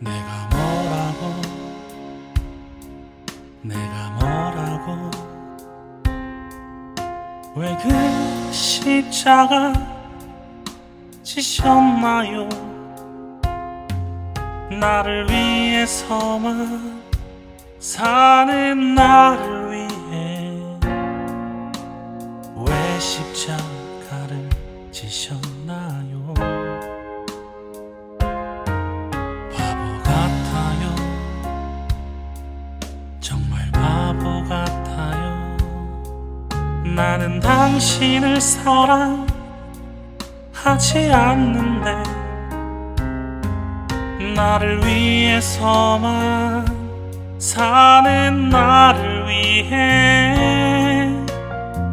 내가 뭐라고? 내가 뭐라고? 왜 그 십자가 지셨나요? 나를 위해서만 사는 나를 위해 왜 십자가를 지셨나요? 나는 당신을 사랑하지 않는데 나를 위해서만 사는 나를 위해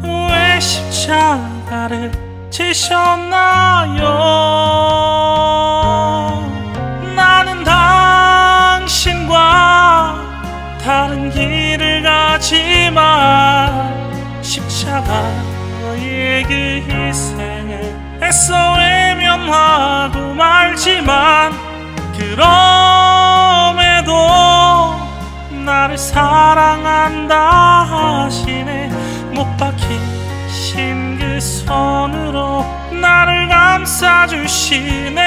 왜 십자가를 지셨나요? 나는 당신과 다른 길을 가지만 십자가의 그 희생을 애써 외면하고 말지만 그럼에도 나를 사랑한다 하시네. 못 박히신 그 손으로 나를 감싸주시네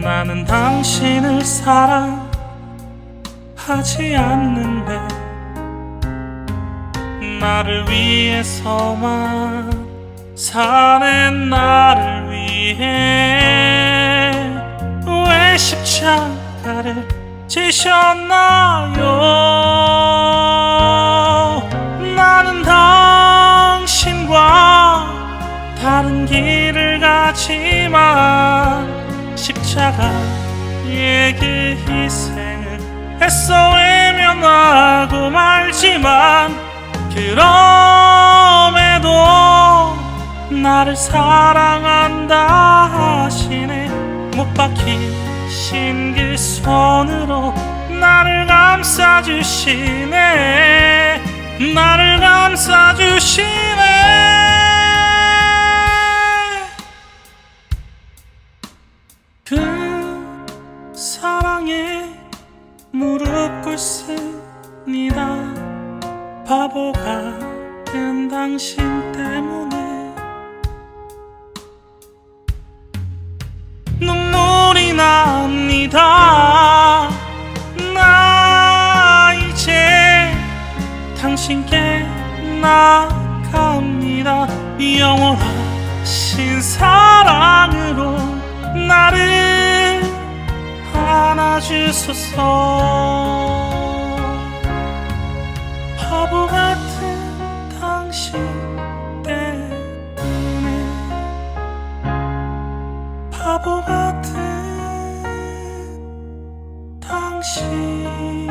나는 당신을 사랑하지 않는데 나를 위해서만 사는 나를 위해 왜 십자가를 지셨나요? 나는 당신과 다른 길을 가지만 십 자가의 그 희생을 애써 외면하고 말지만 그럼에도 나를 사랑한다 하시네. 못 박히신 그 손으로 나를 감싸주시네. 나를 감싸주시네 무릎 꿇습니다. 바보 같은 당신 때문에. 눈물이 납니다. 나 이제 당신께 나갑니다. 영원하신 사랑으로 안아주소서 바보 같은 당신 때문에 바보 같은 당신